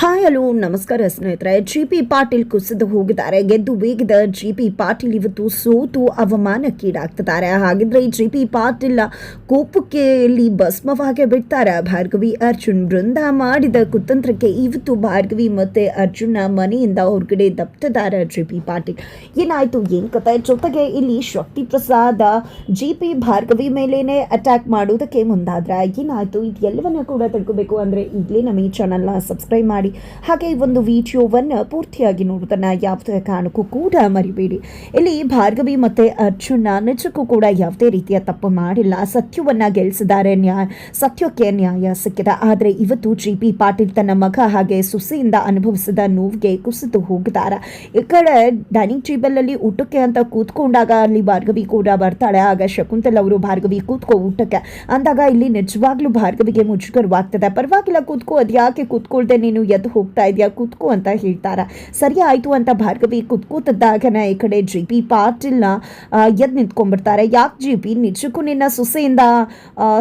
Hi, hello, ನಮಸ್ಕಾರ ಸ್ನೇಹಿತರೆ. G P Patil ಕುಸಿದು ಹೋಗಿದ್ದಾರೆ. ಗೆದ್ದು ವೇಗದ ಜಿ ಪಿ ಪಾಟೀಲ್ ಇವತ್ತು ಸೋತು ಅವಮಾನಕ್ಕೀಡಾಗ್ತಿದ್ದಾರೆ. ಹಾಗಿದ್ರೆ ಜಿ ಪಿ ಪಾಟೀಲ್ ಕೋಪಕ್ಕೆ ಇಲ್ಲಿ ಭಸ್ಮವಾಗಿ ಬಿಡ್ತಾರೆ. ಭಾರ್ಗವಿ ಅರ್ಜುನ್ ಬೃಂದ ಮಾಡಿದ ಕುತಂತ್ರಕ್ಕೆ ಇವತ್ತು ಭಾರ್ಗವಿ ಮತ್ತೆ ಅರ್ಜುನ ಮನೆಯಿಂದ ಹೊರಗಡೆ ದಪ್ತಿದ್ದಾರೆ ಜಿ ಪಿ ಪಾಟೀಲ್. ಏನಾಯ್ತು? ಏನ್ ಕತೆ? ಜೊತೆಗೆ ಇಲ್ಲಿ ಶಕ್ತಿ ಪ್ರಸಾದ ಜಿ ಪಿ ಭಾರ್ಗವಿ ಮೇಲೇನೆ ಅಟ್ಯಾಕ್ ಮಾಡೋದಕ್ಕೆ ಮುಂದಾದ್ರೆ ಏನಾಯ್ತು? ಇದೆಲ್ಲವನ್ನ ಕೂಡ ತಡ್ಕೋಬೇಕು ಅಂದ್ರೆ ಈಗಲೇ ನಮ್ಮ ಈ ಚಾನಲ್ನ ಸಬ್ಸ್ಕ್ರೈಬ್ ಮಾಡಿ. ಹಾಗೆ ಈ ಒಂದು ವಿಡಿಯೋವನ್ನು ಪೂರ್ತಿಯಾಗಿ ನೋಡೋದನ್ನು ಯಾವುದೇ ಕಾರಣಕ್ಕೂ ಕೂಡ ಮರಿಬೇಡಿ. ಇಲ್ಲಿ ಭಾರ್ಗವಿ ಮತ್ತೆ ಅರ್ಜುನ ನಿಜಕ್ಕೂ ಕೂಡ ಯಾವುದೇ ರೀತಿಯ ತಪ್ಪು ಮಾಡಿಲ್ಲ. ಸತ್ಯವನ್ನ ಗೆಲ್ಲಿಸಿದ್ದಾರೆ ನ್ಯಾಯ, ಸತ್ಯಕ್ಕೆ ನ್ಯಾಯ ಸಿಕ್ಕಿದೆ. ಆದರೆ ಇವತ್ತು ಜಿ ಪಿ ಪಾಟೀಲ್ ತನ್ನ ಮಗ ಹಾಗೆ ಸುಸಿಯಿಂದ ಅನುಭವಿಸಿದ ನೋವಿಗೆ ಕುಸಿದು ಹೋಗಿದ್ದಾರೆ. ಈ ಕಡೆ ಡೈನಿಂಗ್ ಟೇಬಲ್ ಅಲ್ಲಿ ಊಟಕ್ಕೆ ಅಂತ ಕೂತ್ಕೊಂಡಾಗ ಅಲ್ಲಿ ಭಾರ್ಗವಿ ಕೂಡ ಬರ್ತಾಳೆ. ಆಗ ಶಕುಂತಲ್ ಅವರು, ಭಾರ್ಗವಿ, ಕೂತ್ಕೋ ಊಟಕ್ಕೆ. ಅಂದಾಗ ಇಲ್ಲಿ ನಿಜವಾಗ್ಲೂ ಭಾರ್ಗವಿಗೆ ಮುಜುಗರವಾಗ್ತದೆ. ಪರವಾಗಿಲ್ಲ, ಕೂತ್ಕೋ. ಅದ್ಯಾಕೆ ಕೂತ್ಕೊಳ್ದೆ ನೀನು? ಎದ್ದು ಹೋಗ್ತಾ ಇದೆಯಾ? ಕೂತ್ಕೋ ಅಂತ ಹೇಳ್ತಾರ? ಸರಿ ಆಯ್ತು ಅಂತ ಭಾರ್ಗವಿ ಕೂತ್ಕೋತಿದ್ದಾಗನ ಈ ಕಡೆ ಜಿ ಪಿ ಪಾಟೀಲ್ನ ಎದ್ದು ನಿಂತ್ಕೊಂಡ್ಬಿಡ್ತಾರೆ. ಯಾಕೆ ಜಿ ಪಿ ನಿಜಕ್ಕೂ ನಿನ್ನ ಸೊಸೆಯಿಂದ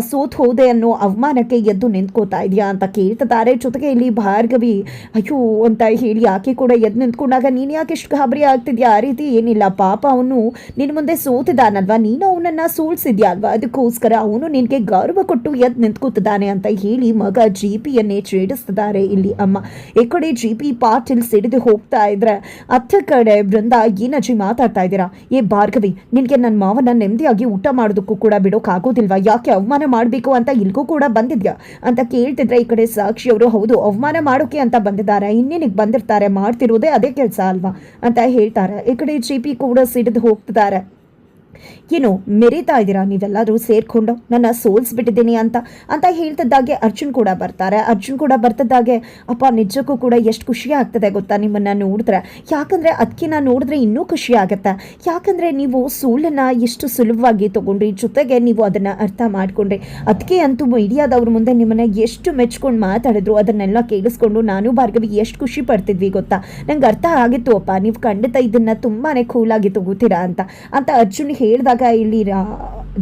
ಸೋತು ಹೋದೆ ಅನ್ನೋ ಅವಮಾನಕ್ಕೆ ಎದ್ದು ನಿಂತ್ಕೋತಾ ಇದೆಯಾ ಅಂತ ಕೇಳ್ತಿದ್ದಾರೆ. ಜೊತೆಗೆ ಇಲ್ಲಿ ಭಾರ್ಗವಿ, ಅಯ್ಯೋ ಅಂತ ಹೇಳಿ ಆಕೆ ಕೂಡ ಎದ್ದು ನಿಂತ್ಕೊಂಡಾಗ ನೀನು ಯಾಕೆ ಇಷ್ಟು ಗಾಬರಿ ಆಗ್ತಿದ್ಯಾ? ಆ ರೀತಿ ಏನಿಲ್ಲ. ಪಾಪ ಅವನು ನಿನ್ನ ಮುಂದೆ ಸೋತಿದ್ದಾನಲ್ವಾ ನೀನು ಅವನನ್ನ ಸೋಲ್ಸಿದ್ಯಾ ಅಲ್ವಾ? ಅದಕ್ಕೋಸ್ಕರ ಅವನು ನಿನಗೆ ಗೌರವ ಕೊಟ್ಟು ಎದ್ದು ನಿಂತ್ಕೋತಿದ್ದಾನೆ ಅಂತ ಹೇಳಿ ಮಗ ಜಿ ಪಿಯನ್ನೇ ಛೇಡಿಸ್ತಿದ್ದಾರೆ ಇಲ್ಲಿ ಅಮ್ಮ. ಈ ಕಡೆ ಜಿ ಪಿ ಪಾಟೀಲ್ ಸಿಡಿದು ಹೋಗ್ತಾ ಇದ್ರೆ ಅತ್ತ ಕಡೆ ಬೃಂದ ಏನಜ್ಜಿ ಮಾತಾಡ್ತಾ ಇದ್ದೀರಾ? ಏ ಭಾರ್ಗವಿ, ನಿನಗೆ ನನ್ನ ಮಾವನ ನೆಮ್ಮದಿಯಾಗಿ ಊಟ ಮಾಡೋದಕ್ಕೂ ಕೂಡ ಬಿಡೋಕ್ಕಾಗೋದಿಲ್ವಾ ಯಾಕೆ ಅವಮಾನ ಮಾಡಬೇಕು ಅಂತ ಇಲ್ಗೂ ಕೂಡ ಬಂದಿದ್ಯಾ? ಅಂತ ಕೇಳ್ತಿದ್ರೆ ಈ ಕಡೆ ಸಾಕ್ಷಿ ಅವರು, ಹೌದು, ಅವಮಾನ ಮಾಡೋಕೆ ಅಂತ ಬಂದಿದ್ದಾರೆ. ಇನ್ನೇನಿಗೆ ಬಂದಿರ್ತಾರೆ? ಮಾಡ್ತಿರೋದೇ ಅದೇ ಕೆಲಸ ಅಲ್ವಾ? ಅಂತ ಹೇಳ್ತಾರೆ. ಈ ಕಡೆ ಜಿ ಪಿ ಕೂಡ ಸಿಡಿದು ಹೋಗ್ತಿದ್ದಾರೆ. ಏನು, ಮೆರೀತಾ ಇದ್ದೀರಾ? ನೀವೆಲ್ಲರೂ ಸೇರ್ಕೊಂಡು ನನ್ನ ಸೋಲ್ಸ್ಬಿಟ್ಟಿದ್ದೀನಿ ಅಂತ ಅಂತ ಹೇಳ್ತಿದ್ದಾಗೆ ಅರ್ಜುನ್ ಕೂಡ ಬರ್ತಾರೆ. ಅರ್ಜುನ್ ಕೂಡ ಬರ್ತಿದ್ದಾಗೆ, ಅಪ್ಪ, ನಿಜಕ್ಕೂ ಕೂಡ ಎಷ್ಟು ಖುಷಿ ಆಗ್ತದೆ ಗೊತ್ತಾ ನಿಮ್ಮನ್ನ ನೋಡಿದ್ರೆ. ಯಾಕಂದ್ರೆ ಅದಕ್ಕೆ ನಾನು ನೋಡಿದ್ರೆ ಇನ್ನೂ ಖುಷಿ ಆಗುತ್ತೆ. ಯಾಕಂದ್ರೆ ನೀವು ಸೋಲನ್ನ ಎಷ್ಟು ಸುಲಭವಾಗಿ ತಗೊಂಡ್ರಿ, ಜೊತೆಗೆ ನೀವು ಅದನ್ನ ಅರ್ಥ ಮಾಡಿಕೊಂಡ್ರಿ. ಅದಕ್ಕೆ ಅಂತೂ ಮೀಡಿಯಾದವ್ರ ಮುಂದೆ ನಿಮ್ಮನ್ನ ಎಷ್ಟು ಮೆಚ್ಕೊಂಡು ಮಾತಾಡಿದ್ರು, ಅದನ್ನೆಲ್ಲ ಕೇಳಿಸ್ಕೊಂಡು ನಾನು ಭಾರ್ಗವಿ ಎಷ್ಟು ಖುಷಿ ಪಡ್ತಿದ್ವಿ ಗೊತ್ತಾ. ನಂಗೆ ಅರ್ಥ ಆಗಿತ್ತು, ಅಪ್ಪ, ನೀವು ಖಂಡಿತ ಇದನ್ನ ತುಂಬಾನೇ ಕೂಲಾಗಿ ತಗೋತೀರಾ ಅಂತ. ಅಂತ ಅರ್ಜುನ್ ಹೇಳಿದಾಗ ಇಲ್ಲಿ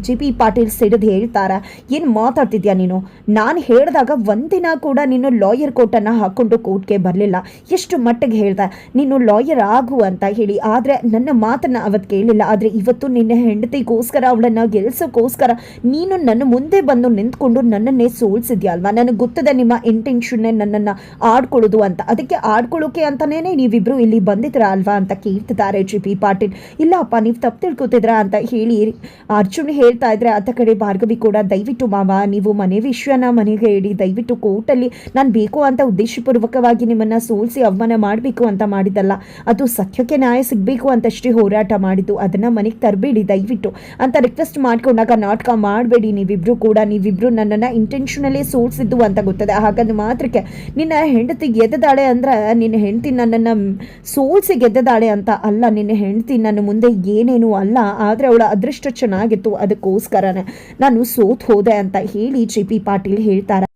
ಜಿ ಪಿ ಪಾಟೀಲ್ ಸಿಡಿದು ಹೇಳ್ತಾರ, ಏನು ಮಾತಾಡ್ತಿದ್ಯಾ ನೀನು? ನಾನು ಹೇಳಿದಾಗ ಒಂದಿನ ಕೂಡ ನೀನು ಲಾಯರ್ ಕೋಟನ್ನು ಹಾಕ್ಕೊಂಡು ಕೋರ್ಟ್ಗೆ ಬರಲಿಲ್ಲ. ಎಷ್ಟು ಮಟ್ಟಿಗೆ ಹೇಳ್ದೆ, ನೀನು ಲಾಯರ್ ಆಗು ಅಂತ ಹೇಳಿ. ಆದರೆ ನನ್ನ ಮಾತನ್ನು ಅವತ್ತು ಕೇಳಿಲ್ಲ. ಆದರೆ ಇವತ್ತು ನಿನ್ನ ಹೆಂಡತಿಗೋಸ್ಕರ, ಅವಳನ್ನು ಗೆಲ್ಸೋಕ್ಕೋಸ್ಕರ ನೀನು ನನ್ನ ಮುಂದೆ ಬಂದು ನಿಂತ್ಕೊಂಡು ನನ್ನನ್ನೇ ಸೋಲ್ಸಿದ್ಯಾ ಅಲ್ವಾ ನನಗೆ ಗೊತ್ತದೆ ನಿಮ್ಮ ಇಂಟೆನ್ಷನ್ನೇ ನನ್ನನ್ನು ಆಡ್ಕೊಳ್ಳೋದು ಅಂತ. ಅದಕ್ಕೆ ಆಡ್ಕೊಳ್ಳೋಕೆ ಅಂತಲೇ ನೀವಿಬ್ರು ಇಲ್ಲಿ ಬಂದಿದ್ದೀರಾ ಅಲ್ವಾ? ಅಂತ ಕೇಳ್ತಿದ್ದಾರೆ ಜಿ ಪಿ ಪಾಟೀಲ್. ಇಲ್ಲಪ್ಪ, ನೀವು ತಪ್ಪು ತಿಳ್ಕೊತಿದ್ರಾ ಅಂತ ಹೇಳಿ ಅರ್ಜುನ್ ಹೇಳ್ತಾ ಇದ್ರೆ ಆತ ಕಡೆ ಭಾರ್ಗವಿ ಕೂಡ, ದಯವಿಟ್ಟು ಮಾವ, ನೀವು ಮನೆ ವಿಷಯನ ಮನೆಗೆ ಹೇಳಿ ದಯವಿಟ್ಟು ಕೋರ್ಟಲ್ಲಿ ನಾನು ಬೇಕು ಅಂತ ಉದ್ದೇಶಪೂರ್ವಕವಾಗಿ ನಿಮ್ಮನ್ನ ಸೋಲಿಸಿ ಅವಮಾನ ಮಾಡಬೇಕು ಅಂತ ಮಾಡಿದಲ್ಲ ಅದು ಸತ್ಯಕ್ಕೆ ನ್ಯಾಯ ಸಿಗಬೇಕು ಅಂತಷ್ಟೇ ಹೋರಾಟ ಮಾಡಿದ್ದು. ಅದನ್ನ ಮನೆಗೆ ತರಬೇಡಿ, ದಯವಿಟ್ಟು. ಅಂತ ರಿಕ್ವೆಸ್ಟ್ ಮಾಡ್ಕೊಂಡಾಗ ನಾಟಕ ಮಾಡಬೇಡಿ. ನೀವಿಬ್ರು ಕೂಡ, ನೀವಿಬ್ರು ನನ್ನನ್ನು ಇಂಟೆನ್ಷನಲ್ಲೇ ಸೋಲ್ಸಿದ್ದು ಅಂತ ಗೊತ್ತದೆ. ಹಾಗಂದು ಮಾತ್ರಕ್ಕೆ ನಿನ್ನ ಹೆಂಡತಿ ಗೆದ್ದದಾಳೆ ಅಂದ್ರೆ, ನಿನ್ನ ಹೆಂಡತಿ ನನ್ನನ್ನು ಸೋಲ್ಸಿ ಗೆದ್ದದಾಳೆ ಅಂತ ಅಲ್ಲ. ನಿನ್ನ ಹೆಂಡತಿ ನನ್ನ ಮುಂದೆ ಏನೇನು ಅಲ್ಲ. ಆದರೆ ಅವಳ ಅದೃಷ್ಟ ಚೆನ್ನಾಗಿತ್ತು. ಅದಕ್ಕೋಸ್ಕರನೇ ನಾನು ಸೋತ್ ಹೋದೆ ಅಂತ ಹೇಳಿ ಜಿ ಪಿ ಪಾಟೀಲ್ ಹೇಳ್ತಾರೆ.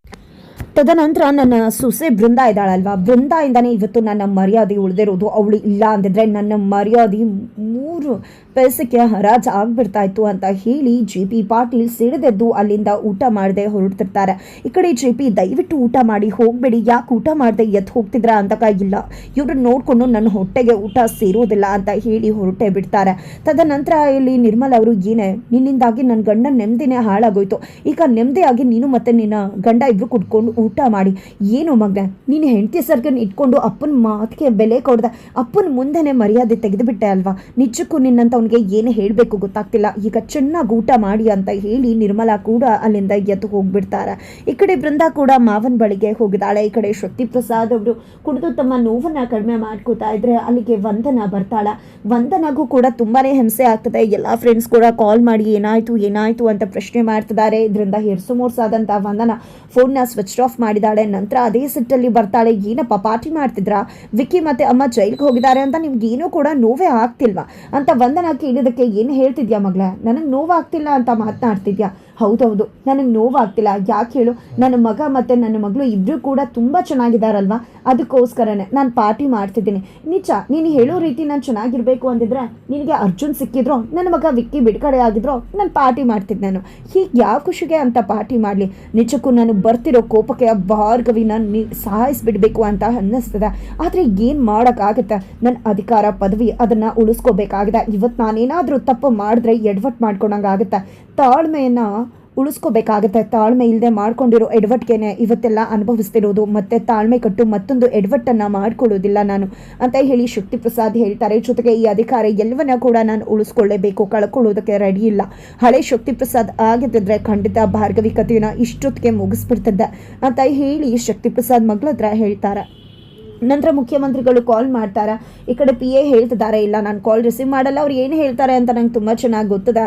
ತದನಂತರ ನನ್ನ ಸೊಸೆ ಬೃಂದ ಇದ್ದಾಳಲ್ವಾ? ಬೃಂದಾಯಿಂದನೇ ಇವತ್ತು ನನ್ನ ಮರ್ಯಾದೆ ಉಳಿದಿರೋದು ಅವಳು ಇಲ್ಲ ಅಂದಿದ್ರೆ ನನ್ನ ಮರ್ಯಾದೆ ಮೂರು ಪೈಸಕ್ಕೆ ಹರಾಜ್ ಆಗ್ಬಿಡ್ತಾ ಇತ್ತು ಅಂತ ಹೇಳಿ ಜೆ ಪಿ ಪಾಟೀಲ್ ಸಿಡಿದೆದ್ದು ಅಲ್ಲಿಂದ ಊಟ ಮಾಡದೆ ಹೊರಡ್ತಿರ್ತಾರೆ. ಈ ಕಡೆ ಜೆ ಪಿ ದಯವಿಟ್ಟು ಊಟ ಮಾಡಿ, ಹೋಗಬೇಡಿ. ಯಾಕೆ ಊಟ ಮಾಡದೆ ಎದ್ದು ಹೋಗ್ತಿದ್ರ ಅಂತ ಇಲ್ಲ. ಇವ್ರನ್ನ ನೋಡಿಕೊಂಡು ನನ್ನ ಹೊಟ್ಟೆಗೆ ಊಟ ಸೇರೋದಿಲ್ಲ ಅಂತ ಹೇಳಿ ಹೊರಟೆ ಬಿಡ್ತಾರೆ. ತದನಂತರ ಇಲ್ಲಿ ನಿರ್ಮಲ್ ಅವರು, ಏನೇ, ನಿನ್ನಿಂದಾಗಿ ನನ್ನ ಗಂಡ ನೆಮ್ಮದಿನೇ ಹಾಳಾಗೋಯ್ತು. ಈಗ ನೆಮ್ಮದಿಯಾಗಿ ನೀನು ಮತ್ತೆ ನಿನ್ನ ಗಂಡ ಇಬ್ರು ಕುಟ್ಕೊಂಡು ಊಟ ಮಾಡಿ. ಏನು ಮಗ ನೀನು ಹೆಂಡತಿ ಸರ್ಗನ್ ಇಟ್ಕೊಂಡು ಅಪ್ಪನ ಮಾತಿಗೆ ಬೆಲೆ ಕೊಡ್ದೆ, ಅಪ್ಪನ ಮುಂದೆನೆ ಮರ್ಯಾದೆ ತೆಗೆದುಬಿಟ್ಟೆ ಅಲ್ವಾ? ನಿಜಕ್ಕೂ ನಿನ್ನಂತ ಅವನಿಗೆ ಏನು ಹೇಳಬೇಕು ಗೊತ್ತಾಗ್ತಿಲ್ಲ. ಈಗ ಚೆನ್ನಾಗಿ ಊಟ ಮಾಡಿ ಅಂತ ಹೇಳಿ ನಿರ್ಮಲಾ ಕೂಡ ಅಲ್ಲಿಂದ ಎದ್ದು ಹೋಗ್ಬಿಡ್ತಾರೆ. ಈ ಕಡೆ ಬೃಂದ ಕೂಡ ಮಾವನ ಬಳಿಗೆ ಹೋಗಿದ್ದಾಳೆ. ಈ ಕಡೆ ಶಕ್ತಿ ಪ್ರಸಾದ್ ಅವರು ಕುಡಿದು ತಮ್ಮ ನೋವನ್ನ ಕಡಿಮೆ ಮಾಡ್ಕೋತಾ ಇದ್ರೆ ಅಲ್ಲಿಗೆ ವಂದನ ಬರ್ತಾಳ. ವಂದನಗೂ ಕೂಡ ತುಂಬಾನೇ ಹಿಂಸೆ ಆಗ್ತದೆ. ಎಲ್ಲ ಫ್ರೆಂಡ್ಸ್ ಕೂಡ ಕಾಲ್ ಮಾಡಿ, ಏನಾಯ್ತು ಏನಾಯ್ತು ಅಂತ ಪ್ರಶ್ನೆ ಮಾಡ್ತಿದ್ದಾರೆ. ಇದರಿಂದ ಹೆರ್ಸು ಮೋರ್ಸಾದಂತ ವಂದನ ಫೋನ್ನ ಸ್ವಿಚ್ ಆಫ್ ಮಾಡಿದಾಳೆ. ನಂತರ ಅದೇ ಸಿಟ್ಟಲ್ಲಿ ಬರ್ತಾಳೆ. ಏನಪ್ಪ ಪಾರ್ಟಿ ಮಾಡ್ತಿದ್ರಾ? ವಿಕ್ಕಿ ಮತ್ತೆ ಅಮ್ಮ ಜೈಲ್ಗೆ ಹೋಗಿದ್ದಾರೆ ಅಂತ ನಿಮ್ಗೆ ಏನೂ ಕೂಡ ನೋವೇ ಆಗ್ತಿಲ್ವಾ? ಅಂತ ವಂದನಾ ಕೇಳಿದಕ್ಕೆ ಏನು ಹೇಳ್ತಿದ್ಯಾ ಮಗಳ? ನನಗೆ ನೋವಾಗ್ತಿಲ್ಲ ಅಂತ ಮಾತನಾಡ್ತಿದ್ಯಾ? ಹೌದೌದು. ನನಗೆ ನೋವಾಗ್ತಿಲ್ಲ. ಯಾಕೆ ಹೇಳು? ನನ್ನ ಮಗ ಮತ್ತು ನನ್ನ ಮಗಳು ಇಬ್ಬರು ಕೂಡ ತುಂಬ ಚೆನ್ನಾಗಿದ್ದಾರಲ್ವಾ? ಅದಕ್ಕೋಸ್ಕರನೇ ನಾನು ಪಾರ್ಟಿ ಮಾಡ್ತಿದ್ದೀನಿ. ನಿಜ, ನೀನು ಹೇಳೋ ರೀತಿ ನಾನು ಚೆನ್ನಾಗಿರಬೇಕು ಅಂದಿದ್ರೆ ನಿನಗೆ ಅರ್ಜುನ್ ಸಿಕ್ಕಿದ್ರು, ನನ್ನ ಮಗ ವಿಕ್ಕಿ ಬಿಡುಗಡೆ ಆಗಿದ್ರು, ನಾನು ಪಾರ್ಟಿ ಮಾಡ್ತಿದ್ದೆ ನಾನು. ಹೀಗೆ ಯಾವ ಖುಷಿಗೆ ಅಂತ ಪಾರ್ಟಿ ಮಾಡಲಿ? ನಿಜಕ್ಕೂ ನಾನು ಬರ್ತಿರೋ ಕೋಪಕ್ಕೆ ಆ ನಾನು ನೀ ಸಾಯಿಸ್ಬಿಡ್ಬೇಕು ಅಂತ ಅನ್ನಿಸ್ತದೆ. ಆದರೆ ಏನು ಮಾಡೋಕ್ಕಾಗತ್ತೆ? ನನ್ನ ಅಧಿಕಾರ, ಪದವಿ ಅದನ್ನು ಉಳಿಸ್ಕೋಬೇಕಾಗಿದೆ. ಇವತ್ತು ನಾನೇನಾದರೂ ತಪ್ಪು ಮಾಡಿದ್ರೆ ಎಡ್ವಟ್ ಮಾಡ್ಕೊಂಡಂಗಾಗುತ್ತೆ. ತಾಳ್ಮೆಯನ್ನು ಉಳಿಸ್ಕೋಬೇಕಾಗತ್ತೆ. ತಾಳ್ಮೆ ಇಲ್ಲದೆ ಮಾಡ್ಕೊಂಡಿರೋ ಎಡವಟ್ಗೆನೆ ಇವತ್ತೆಲ್ಲ ಅನುಭವಿಸ್ತಿರೋದು. ಮತ್ತೆ ತಾಳ್ಮೆ ಕಟ್ಟು ಮತ್ತೊಂದು ಎಡವಟ್ಟನ್ನು ಮಾಡ್ಕೊಳ್ಳೋದಿಲ್ಲ ನಾನು. ಅಂತ ಹೇಳಿ ಶಕ್ತಿ ಪ್ರಸಾದ್ ಹೇಳ್ತಾರೆ. ಜೊತೆಗೆ ಈ ಅಧಿಕಾರ ಎಲ್ಲವನ್ನ ಕೂಡ ನಾನು ಉಳಿಸ್ಕೊಳ್ಳೇಬೇಕು. ಕಳ್ಕೊಳ್ಳೋದಕ್ಕೆ ರೆಡಿ ಇಲ್ಲ. ಹಳೆ ಶಕ್ತಿ ಪ್ರಸಾದ್ ಆಗಿದ್ದಿದ್ರೆ ಖಂಡಿತ ಭಾರ್ಗವಿ ಇಷ್ಟೊತ್ತಿಗೆ ಮುಗಿಸ್ಬಿಡ್ತಿದ್ದೆ. ಅಂತ ಹೇಳಿ ಶಕ್ತಿ ಪ್ರಸಾದ್ ಮಗಳ ಹತ್ರ ಹೇಳ್ತಾರೆ. ನಂತರ ಮುಖ್ಯಮಂತ್ರಿಗಳು ಕಾಲ್ ಮಾಡ್ತಾರೆ? ಈ ಕಡೆ ಪಿ ಎ ಹೇಳ್ತಿದ್ದಾರೆ ಇಲ್ಲ, ನಾನು ಕಾಲ್ ರಿಸೀವ್ ಮಾಡಲ್ಲ, ಅವ್ರು ಏನು ಹೇಳ್ತಾರೆ ಅಂತ ನಂಗೆ ತುಂಬ ಚೆನ್ನಾಗಿ ಗೊತ್ತದ.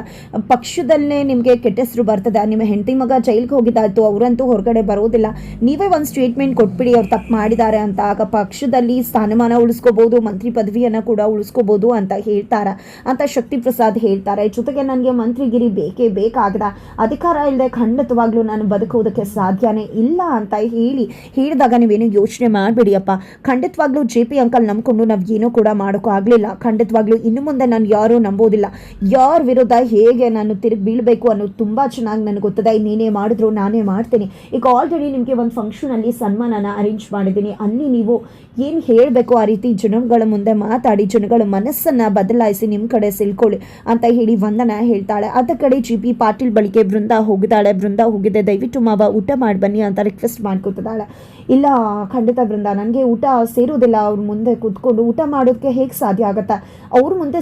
ಪಕ್ಷದಲ್ಲೇ ನಿಮಗೆ ಕೆಟ್ಟ ಹೆಸರು ಬರ್ತದೆ, ನಿಮ್ಮ ಹೆಂಡತಿ ಮಗ ಜೈಲಿಗೆ ಹೋಗಿದ್ದಾಯ್ತು, ಅವರಂತೂ ಹೊರಗಡೆ ಬರೋದಿಲ್ಲ. ನೀವೇ ಒಂದು ಸ್ಟೇಟ್ಮೆಂಟ್ ಕೊಟ್ಬಿಡಿ, ಅವ್ರು ತಪ್ಪು ಮಾಡಿದ್ದಾರೆ ಅಂತ. ಆಗ ಪಕ್ಷದಲ್ಲಿ ಸ್ಥಾನಮಾನ ಉಳಿಸ್ಕೋಬೋದು, ಮಂತ್ರಿ ಪದವಿಯನ್ನು ಕೂಡ ಉಳಿಸ್ಕೋಬೋದು ಅಂತ ಹೇಳ್ತಾರೆ? ಅಂತ ಶಕ್ತಿ ಪ್ರಸಾದ್ ಹೇಳ್ತಾರೆ. ಜೊತೆಗೆ ನನಗೆ ಮಂತ್ರಿಗಿರಿ ಬೇಕೇ ಬೇಕಾಗದ? ಅಧಿಕಾರ ಇಲ್ಲದೆ ಖಂಡಿತವಾಗ್ಲೂ ನಾನು ಬದುಕೋದಕ್ಕೆ ಸಾಧ್ಯನೇ ಇಲ್ಲ ಅಂತ ಹೇಳಿ, ಹೇಳಿದಾಗ ನೀವೇನು ಯೋಚನೆ ಮಾಡಬೇಡಿಯಪ್ಪ? ಖಂಡಿತವಾಗ್ಲೂ ಜೆ ಪಿ ಅಂಕಲ್ ನಂಬ್ಕೊಂಡು ನಾವು ಏನೂ ಕೂಡ ಮಾಡೋಕ್ಕೂ ಆಗಲಿಲ್ಲ. ಖಂಡಿತವಾಗ್ಲೂ ಇನ್ನು ಮುಂದೆ ನಾನು ಯಾರೂ ನಂಬೋದಿಲ್ಲ. ಯಾರ ವಿರುದ್ಧ ಹೇಗೆ ನಾನು ತಿರುಗಿ ಬೀಳಬೇಕು ಅನ್ನೋದು ತುಂಬ ಚೆನ್ನಾಗಿ ನನಗೆ ಗೊತ್ತದೆ. ನೀನೇ ಮಾಡಿದ್ರು, ನಾನೇ ಮಾಡ್ತೀನಿ. ಈಗ ಆಲ್ರೆಡಿ ನಿಮಗೆ ಒಂದು ಫಂಕ್ಷನಲ್ಲಿ ಸನ್ಮಾನನ ಅರೇಂಜ್ ಮಾಡಿದ್ದೀನಿ. ಅಲ್ಲಿ ನೀವು ಏನು ಹೇಳಬೇಕು ಆ ರೀತಿ ಜನಗಳ ಮುಂದೆ ಮಾತಾಡಿ, ಜನಗಳ ಮನಸ್ಸನ್ನು ಬದಲಾಯಿಸಿ ನಿಮ್ಮ ಕಡೆ ಸಿಲ್ಕೊಳ್ಳಿ ಅಂತ ಹೇಳಿ ವಂದನ ಹೇಳ್ತಾಳೆ. ಅದ ಕಡೆ ಜಿ ಪಿ ಪಾಟೀಲ್ ಬಳಿಕೆ ಬೃಂದ ಹೋಗಿದ್ದಾಳೆ. ಬೃಂದ ಹೋಗಿದೆ ದಯವಿಟ್ಟು ಮಾವ ಊಟ ಮಾಡಿ ಬನ್ನಿ ಅಂತ ರಿಕ್ವೆಸ್ಟ್ ಮಾಡ್ಕೊತಿದ್ದಾಳೆ. ಇಲ್ಲ ಖಂಡಿತ ಬೃಂದ, ನನಗೆ ಊಟ ಸೇರೋದಿಲ್ಲ ಅವ್ರ ಮುಂದೆ ಕೂತ್ಕೊಂಡು ಊಟ ಮಾಡೋದಕ್ಕೆ ಹೇಗೆ ಸಾಧ್ಯ ಆಗುತ್ತೆ? ಅವ್ರ ಮುಂದೆ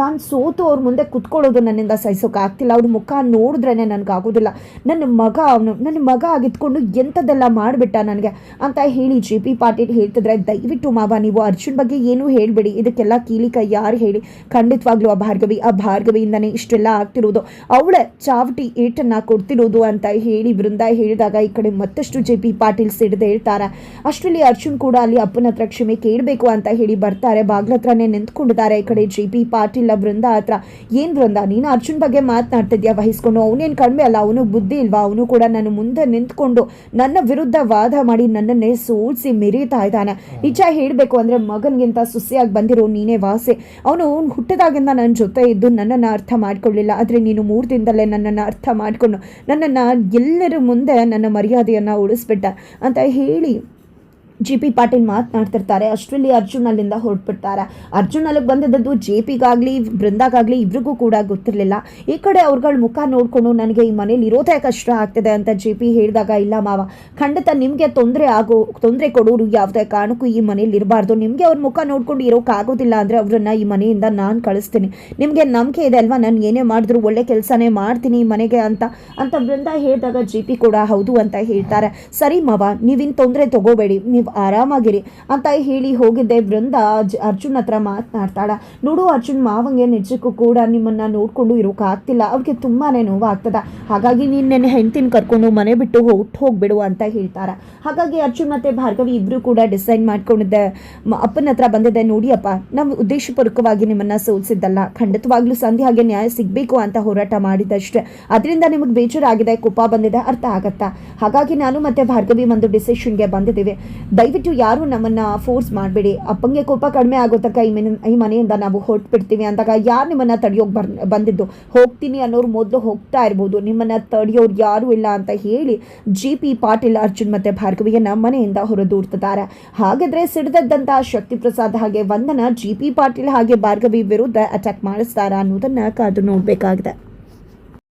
ನಾನು ಸೋತು ಅವ್ರ ಮುಂದೆ ಕುತ್ಕೊಳ್ಳೋದು ನನ್ನಿಂದ ಸಹಿಸೋಕ್ಕಾಗ್ತಿಲ್ಲ ಅವ್ರ ಮುಖ ನೋಡಿದ್ರೇ ನನಗಾಗೋದಿಲ್ಲ. ನನ್ನ ಮಗ ಅವನು ನನ್ನ ಮಗ ಆಗಿದ್ಕೊಂಡು ಎಂಥದ್ದೆಲ್ಲ ಮಾಡಿಬಿಟ್ಟ ನನಗೆ? ಅಂತ ಹೇಳಿ ಜೆ ಪಿ ಪಾಟೀಲ್ ಹೇಳ್ತಿದ್ರೆ, ದಯವಿಟ್ಟು ಮಾವ, ನೀವು ಅರ್ಜುನ್ ಬಗ್ಗೆ ಏನೂ ಹೇಳಬೇಡಿ. ಇದಕ್ಕೆಲ್ಲ ಕೀಲಿಕ ಯಾರು ಹೇಳಿ? ಖಂಡಿತವಾಗ್ಲೂ ಆ ಭಾರ್ಗವಿ, ಆ ಭಾರ್ಗವಿಯಿಂದನೇ ಇಷ್ಟೆಲ್ಲ ಆಗ್ತಿರೋದು. ಅವಳೇ ಚಾವಟಿ ಏಟನ್ನು ಕೊಡ್ತಿರೋದು ಅಂತ ಹೇಳಿ ಬೃಂದ ಹೇಳಿದಾಗ ಈ ಕಡೆ ಮತ್ತಷ್ಟು ಜೆ ಪಿ ಪಾಟೀಲ್ ಸಿಡ್ದು ಹೇಳ್ತಾರೆ ಅಷ್ಟರಲ್ಲಿ ಅರ್ಜುನ್ ಕೂಡ ಅಲ್ಲಿ ಅಪ್ಪನ ಹತ್ರ ಕ್ಷಮೆ ಕೇಳಬೇಕು ಅಂತ ಹೇಳಿ ಬರ್ತಾರೆ. ಬಾಗ್ಲ ಹತ್ರನೇ ನಿಂತ್ಕೊಂಡಿದ್ದಾರೆ ಈ ಕಡೆ ಜೆ ಪಿ ಪಾಟೀಲ್. ಬೃಂದ ಹತ್ರ. ಏನು ಬೃಂದ ನೀನು ಅರ್ಜುನ್ ಬಗ್ಗೆ ಮಾತನಾಡ್ತಿದ್ಯಾ? ವಹಿಸ್ಕೊಂಡು ಅವನೇನು ಕಡಿಮೆ ಅಲ್ಲ ಅವನು ಬುದ್ಧಿ ಇಲ್ವಾ? ಅವನು ಕೂಡ ನನ್ನ ಮುಂದೆ ನಿಂತ್ಕೊಂಡು ನನ್ನ ವಿರುದ್ಧ ವಾದ ಮಾಡಿ ನನ್ನನ್ನೇ ಸೋಲ್ಸಿ ಮೆರೀತಾ ಇದ್ದಾನೆ. ನಿಜ ಹೇಳಬೇಕು ಅಂದರೆ ಮಗನಿಗಿಂತ ಸುಸಿಯಾಗಿ ಬಂದಿರೋ ನೀನೇ ವಾಸೆ. ಅವನು ಹುಟ್ಟಿದಾಗಿಂದ ನನ್ನ ಜೊತೆ ಇದ್ದು ನನ್ನನ್ನು ಅರ್ಥ ಮಾಡ್ಕೊಳ್ಳಿಲ್ಲ. ಆದರೆ ನೀನು ಮೂರು ದಿನದಲ್ಲೇ ನನ್ನನ್ನು ಅರ್ಥ ಮಾಡಿಕೊಂಡು ನನ್ನನ್ನು ಎಲ್ಲರ ಮುಂದೆ ನನ್ನ ಮರ್ಯಾದೆಯನ್ನು ಉಳಿಸ್ಬಿಟ್ಟ ಅಂತ ಹೇಳಿ ಜಿ ಪಿ ಪಾಟೀಲ್ ಮಾತನಾಡ್ತಿರ್ತಾರೆ. ಅಷ್ಟರಲ್ಲಿ ಅರ್ಜುನ್ ಅಲ್ಲಿಂದ ಹೊರಟ್ಬಿಡ್ತಾರೆ. ಅರ್ಜುನ್ ಅಲ್ಲಿಗೆ ಬಂದಿದ್ದದ್ದು ಜೆ ಪಿಗಾಗಲಿ ಬೃಂದಾಗಾಗಲಿ ಇವ್ರಿಗೂ ಕೂಡ ಗೊತ್ತಿರಲಿಲ್ಲ. ಈ ಕಡೆ ಅವ್ರಗಳ ಮುಖ ನೋಡಿಕೊಂಡು ನನಗೆ ಈ ಮನೇಲಿ ಇರೋದೇ ಕಷ್ಟ ಆಗ್ತಿದೆ ಅಂತ ಜೆ ಪಿ ಹೇಳಿದಾಗ, ಇಲ್ಲ ಮಾವ, ಖಂಡಿತ ನಿಮಗೆ ತೊಂದರೆ ಆಗೋ, ತೊಂದರೆ ಕೊಡೋರು ಯಾವುದೇ ಕಾರಣಕ್ಕೂ ಈ ಮನೇಲಿ ಇರಬಾರ್ದು. ನಿಮಗೆ ಅವ್ರ ಮುಖ ನೋಡ್ಕೊಂಡು ಇರೋಕ್ಕಾಗೋದಿಲ್ಲ ಅಂದರೆ ಅವ್ರನ್ನ ಈ ಮನೆಯಿಂದ ನಾನು ಕಳಿಸ್ತೀನಿ. ನಿಮಗೆ ನಂಬಿಕೆ ಇದೆ ಅಲ್ವಾ? ನಾನು ಏನೇ ಮಾಡಿದ್ರು ಒಳ್ಳೆ ಕೆಲಸನೇ ಮಾಡ್ತೀನಿ ಈ ಮನೆಗೆ ಅಂತ ಅಂತ ಬೃಂದ ಹೇಳಿದಾಗ ಜಿ ಪಿ ಕೂಡ ಹೌದು ಅಂತ ಹೇಳ್ತಾರೆ. ಸರಿ ಮಾವ, ನೀವಿನ್ ತೊಂದರೆ ತಗೋಬೇಡಿ. ನೀವು ಆರಾಮಾಗಿರಿ ಅಂತ ಹೇಳಿ ಹೋಗಿದ್ದೆ. ಬೃಂದ ಅರ್ಜುನ್ ಹತ್ರ ಮಾತನಾಡ್ತಾಳ. ನೋಡು ಅರ್ಜುನ್, ಮಾವಂಗೆ ನಿಜಕ್ಕೂ ಕೂಡ ನಿಮ್ಮನ್ನ ನೋಡ್ಕೊಂಡು ಇರೋಕ್ಕಾಗ್ತಿಲ್ಲ ಅವ್ರಿಗೆ ತುಂಬಾನೇ ನೋವಾಗ್ತದ. ಹಾಗಾಗಿ ನೀನು ನೆನೆ ಹೆಂಡ್ತಿನ ಕರ್ಕೊಂಡು ಮನೆ ಬಿಟ್ಟು ಹೊಟ್ಟು ಹೋಗ್ಬಿಡು ಅಂತ ಹೇಳ್ತಾರೆ. ಹಾಗಾಗಿ ಅರ್ಜುನ್ ಮತ್ತೆ ಭಾರ್ಗವಿ ಇಬ್ರು ಕೂಡ ಡಿಸೈಡ್ ಮಾಡ್ಕೊಂಡಿದ್ದೆ. ಅಪ್ಪನ ಹತ್ರ ಬಂದಿದ್ದೆ. ನೋಡಿ ಅಪ್ಪ ನಾವು ಉದ್ದೇಶಪೂರ್ವಕವಾಗಿ ನಿಮ್ಮನ್ನ ಸೋಲ್ಸಿದ್ದಲ್ಲ. ಖಂಡಿತವಾಗ್ಲೂ ಸಂಧಿ ಹಾಗೆ ನ್ಯಾಯ ಸಿಗಬೇಕು ಅಂತ ಹೋರಾಟ ಮಾಡಿದಷ್ಟೇ ಅದರಿಂದ ನಿಮಗೆ ಬೇಜಾರಾಗಿದೆ, ಕೋಪ ಬಂದಿದೆ, ಅರ್ಥ ಆಗತ್ತಾ? ಹಾಗಾಗಿ ನಾನು ಮತ್ತೆ ಭಾರ್ಗವಿ ಒಂದು ಡಿಸಿಷನ್ಗೆ ಬಂದಿದ್ದೀವಿ. ದಯವಿಟ್ಟು ಯಾರು ನಮ್ಮನ್ನ ಫೋರ್ಸ್ ಮಾಡಬೇಡಿ. ಅಪ್ಪಂಗೆ ಕೋಪ ಕಡಿಮೆ ಆಗೋ ತನಕ ಈ ಮನೆ ಈ ಮನೆಯಿಂದ ನಾವು ಹೊರಟ್ಬಿಡ್ತೀವಿ ಅಂದಾಗ ಯಾರು ನಿಮ್ಮನ್ನ ತಡೆಯೋಕೆ ಬರ್ ಬಂದಿದ್ದು? ಹೋಗ್ತೀನಿ ಅನ್ನೋರು ಮೊದಲು ಹೋಗ್ತಾ ಇರ್ಬೋದು. ನಿಮ್ಮನ್ನ ತಡೆಯೋರು ಯಾರು ಇಲ್ಲ ಅಂತ ಹೇಳಿ ಜಿ ಪಿ ಪಾಟೀಲ್, ಅರ್ಜುನ್ ಮತ್ತೆ ಭಾರ್ಗವಿಯನ್ನ ಮನೆಯಿಂದ ಹೊರದೂಡ್ತಿದ್ದಾರೆ ಹಾಗಾದ್ರೆ ಸಿಡಿದದ್ದಂತ ಶಕ್ತಿ ಪ್ರಸಾದ್ ಹಾಗೆ ವಂದನ ಜಿ ಪಿ ಪಾಟೀಲ್ ಹಾಗೆ ಭಾರ್ಗವಿ ವಿರುದ್ಧ ಅಟ್ಯಾಕ್ ಮಾಡಿಸ್ತಾರ ಅನ್ನೋದನ್ನ ಕಾದು ನೋಡ್ಬೇಕಾಗಿದೆ.